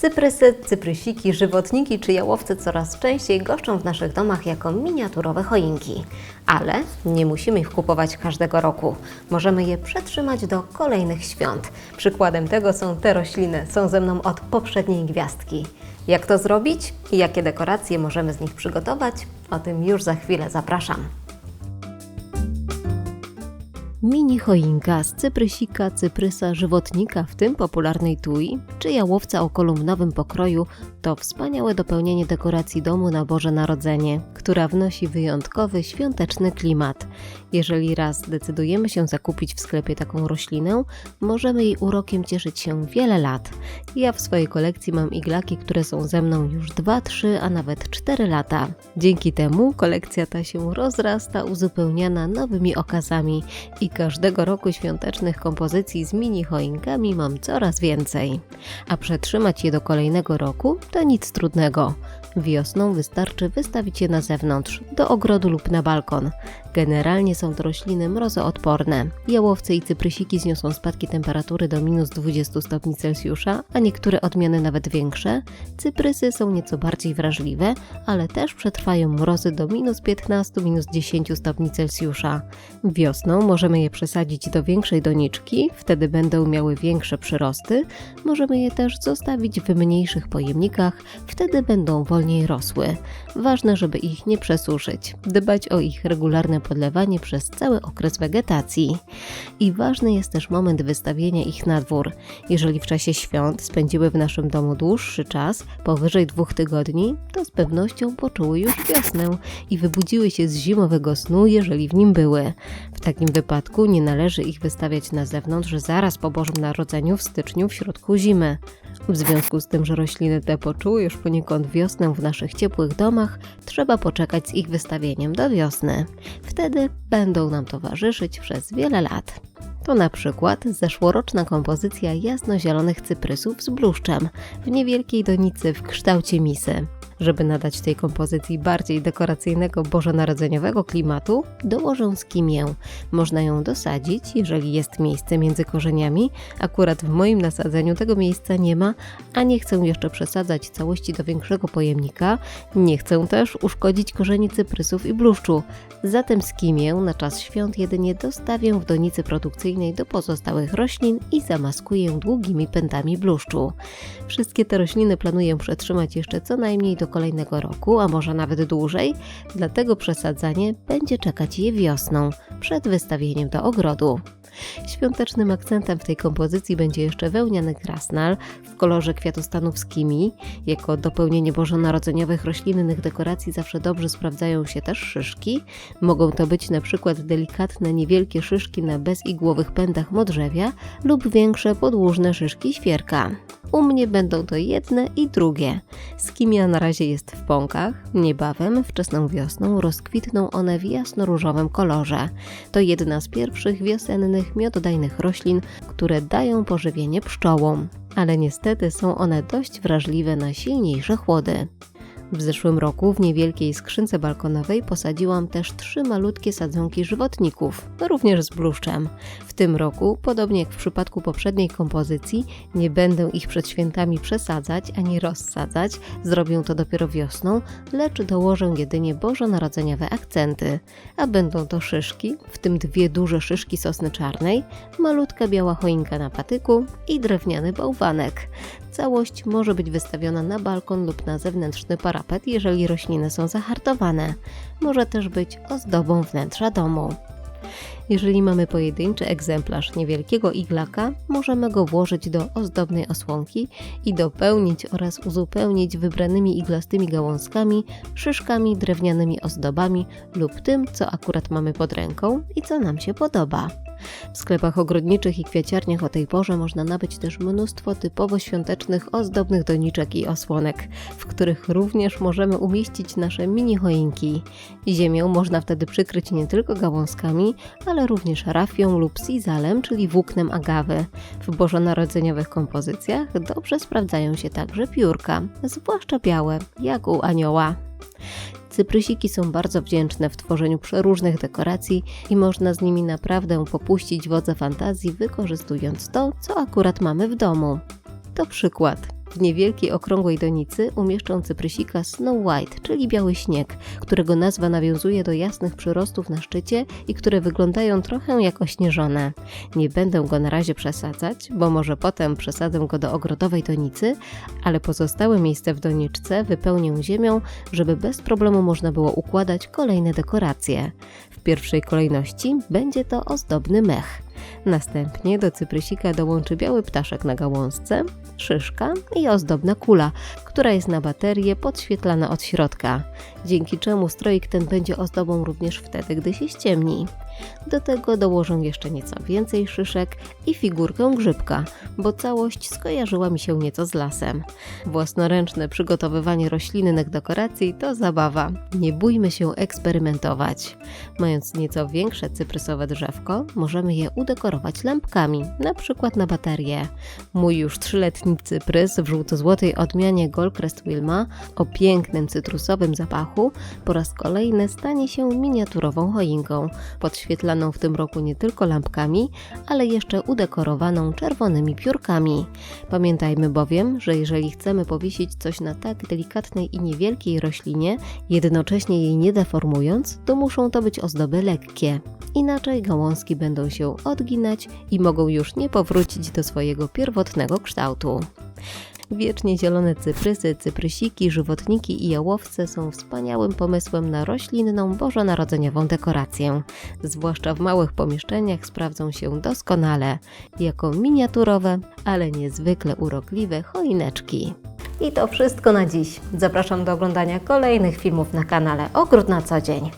Cyprysy, cyprysiki, żywotniki czy jałowce coraz częściej goszczą w naszych domach jako miniaturowe choinki. Ale nie musimy ich kupować każdego roku. Możemy je przetrzymać do kolejnych świąt. Przykładem tego są te rośliny. Są ze mną od poprzedniej gwiazdki. Jak to zrobić i jakie dekoracje możemy z nich przygotować? O tym już za chwilę zapraszam. Mini choinka z cyprysika, cyprysa, żywotnika, w tym popularnej tui, czy jałowca o kolumnowym pokroju to wspaniałe dopełnienie dekoracji domu na Boże Narodzenie, która wnosi wyjątkowy świąteczny klimat. Jeżeli raz decydujemy się zakupić w sklepie taką roślinę, możemy jej urokiem cieszyć się wiele lat. Ja w swojej kolekcji mam iglaki, które są ze mną już 2, 3, a nawet 4 lata. Dzięki temu kolekcja ta się rozrasta, uzupełniana nowymi okazami i każdego roku świątecznych kompozycji z mini choinkami mam coraz więcej. A przetrzymać je do kolejnego roku to nic trudnego. Wiosną wystarczy wystawić je na zewnątrz, do ogrodu lub na balkon. Generalnie są to rośliny mrozoodporne. Jałowce i cyprysiki zniosą spadki temperatury do minus 20 stopni Celsjusza, a niektóre odmiany nawet większe. Cyprysy są nieco bardziej wrażliwe, ale też przetrwają mrozy do minus 15, minus 10 stopni Celsjusza. Wiosną możemy je przesadzić do większej doniczki, wtedy będą miały większe przyrosty. Możemy je też zostawić w mniejszych pojemnikach, wtedy będą wolniej rosły. Ważne, żeby ich nie przesuszyć. Dbać o ich regularne podlewanie przez cały okres wegetacji. I ważny jest też moment wystawienia ich na dwór. Jeżeli w czasie świąt spędziły w naszym domu dłuższy czas, powyżej dwóch tygodni, to z pewnością poczuły już wiosnę i wybudziły się z zimowego snu, jeżeli w nim były. W takim wypadku nie należy ich wystawiać na zewnątrz zaraz po Bożym Narodzeniu w styczniu w środku zimy. W związku z tym, że rośliny te poczuły już poniekąd wiosnę w naszych ciepłych domach, trzeba poczekać z ich wystawieniem do wiosny. Wtedy będą nam towarzyszyć przez wiele lat. To na przykład zeszłoroczna kompozycja jasnozielonych cyprysów z bluszczem w niewielkiej donicy w kształcie misy. Żeby nadać tej kompozycji bardziej dekoracyjnego bożonarodzeniowego klimatu, dołożę skimię. Można ją dosadzić, jeżeli jest miejsce między korzeniami. Akurat w moim nasadzeniu tego miejsca nie ma, a nie chcę jeszcze przesadzać całości do większego pojemnika. Nie chcę też uszkodzić korzeni cyprysów i bluszczu. Zatem skimię na czas świąt jedynie dostawię w donicy produkcyjnej do pozostałych roślin i zamaskuję długimi pędami bluszczu. Wszystkie te rośliny planuję przetrzymać jeszcze co najmniej do kolejnego roku, a może nawet dłużej, dlatego przesadzanie będzie czekać je wiosną, przed wystawieniem do ogrodu. Świątecznym akcentem w tej kompozycji będzie jeszcze wełniany krasnal w kolorze kwiatostanów z kimi. Jako dopełnienie bożonarodzeniowych roślinnych dekoracji zawsze dobrze sprawdzają się też szyszki. Mogą to być na przykład delikatne, niewielkie szyszki na bezigłowych pędach modrzewia lub większe, podłużne szyszki świerka. U mnie będą to jedne i drugie. Skimia na razie jest w pąkach, niebawem, wczesną wiosną, rozkwitną one w jasno-różowym kolorze. To jedna z pierwszych wiosennych, miododajnych roślin, które dają pożywienie pszczołom. Ale niestety są one dość wrażliwe na silniejsze chłody. W zeszłym roku w niewielkiej skrzynce balkonowej posadziłam też trzy malutkie sadzonki żywotników, również z bluszczem. W tym roku, podobnie jak w przypadku poprzedniej kompozycji, nie będę ich przed świętami przesadzać ani rozsadzać, zrobię to dopiero wiosną, lecz dołożę jedynie bożonarodzeniowe akcenty. A będą to szyszki, w tym dwie duże szyszki sosny czarnej, malutka biała choinka na patyku i drewniany bałwanek. Całość może być wystawiona na balkon lub na zewnętrzny parapet, jeżeli rośliny są zahartowane. Może też być ozdobą wnętrza domu. Jeżeli mamy pojedynczy egzemplarz niewielkiego iglaka, możemy go włożyć do ozdobnej osłonki i dopełnić oraz uzupełnić wybranymi iglastymi gałązkami, szyszkami, drewnianymi ozdobami lub tym, co akurat mamy pod ręką i co nam się podoba. W sklepach ogrodniczych i kwieciarniach o tej porze można nabyć też mnóstwo typowo świątecznych, ozdobnych doniczek i osłonek, w których również możemy umieścić nasze mini choinki. Ziemię można wtedy przykryć nie tylko gałązkami, ale również rafią lub sizalem, czyli włóknem agawy. W bożonarodzeniowych kompozycjach dobrze sprawdzają się także piórka, zwłaszcza białe, jak u anioła. Cyprysiki są bardzo wdzięczne w tworzeniu przeróżnych dekoracji i można z nimi naprawdę popuścić wodze fantazji, wykorzystując to, co akurat mamy w domu. To przykład. W niewielkiej okrągłej donicy umieszczą cyprysika Snow White, czyli biały śnieg, którego nazwa nawiązuje do jasnych przyrostów na szczycie i które wyglądają trochę jak ośnieżone. Nie będę go na razie przesadzać, bo może potem przesadzę go do ogrodowej donicy, ale pozostałe miejsce w doniczce wypełnię ziemią, żeby bez problemu można było układać kolejne dekoracje. W pierwszej kolejności będzie to ozdobny mech. Następnie do cyprysika dołączy biały ptaszek na gałązce, szyszka i ozdobna kula, która jest na baterię podświetlana od środka, dzięki czemu stroik ten będzie ozdobą również wtedy, gdy się ściemni. Do tego dołożę jeszcze nieco więcej szyszek i figurkę grzybka, bo całość skojarzyła mi się nieco z lasem. Własnoręczne przygotowywanie roślinnych dekoracji to zabawa. Nie bójmy się eksperymentować. Mając nieco większe cyprysowe drzewko, możemy je udekorować lampkami, na przykład na baterię. Mój już trzyletni cyprys w żółto-złotej odmianie Goldcrest Wilma o pięknym cytrusowym zapachu po raz kolejny stanie się miniaturową choinką, podświetlaną w tym roku nie tylko lampkami, ale jeszcze udekorowaną czerwonymi piórkami. Pamiętajmy bowiem, że jeżeli chcemy powiesić coś na tak delikatnej i niewielkiej roślinie, jednocześnie jej nie deformując, to muszą to być ozdoby lekkie. Inaczej gałązki będą się odginać i mogą już nie powrócić do swojego pierwotnego kształtu. Wiecznie zielone cyprysy, cyprysiki, żywotniki i jałowce są wspaniałym pomysłem na roślinną bożonarodzeniową dekorację. Zwłaszcza w małych pomieszczeniach sprawdzą się doskonale jako miniaturowe, ale niezwykle urokliwe choineczki. I to wszystko na dziś. Zapraszam do oglądania kolejnych filmów na kanale Ogród na co dzień.